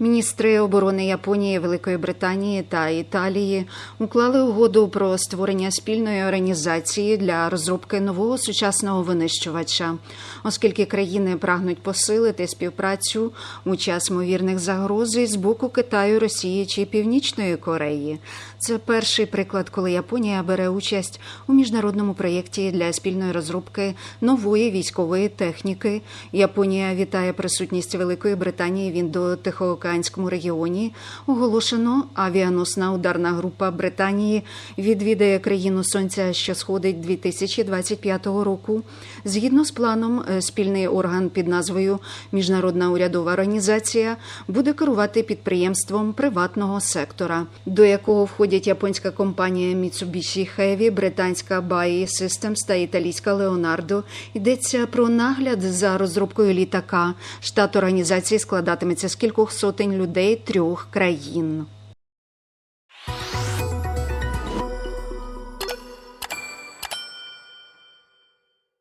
Міністри оборони Японії, Великої Британії та Італії уклали угоду про створення спільної організації для розробки нового сучасного винищувача, оскільки країни прагнуть посилити співпрацю у час ймовірних загроз з боку Китаю, Росії чи Північної Кореї. Це перший приклад, коли Японія бере участь у міжнародному проєкті для спільної розробки нової військової техніки. Японія вітає присутність Великої Британії в індо-тихоокеанському регіоні. Оголошено авіаносна ударна група Британії відвідає країну сонця, що сходить 2025 року. Згідно з планом, е, спільний орган під назвою Міжнародна урядова організація буде керувати підприємством приватного сектора, до якого входять японська компанія Mitsubishi Heavy, британська BAE Systems та італійська Leonardo. Йдеться про нагляд за розробкою літака. Штат організації складатиметься з кількох сотень людей трьох країн.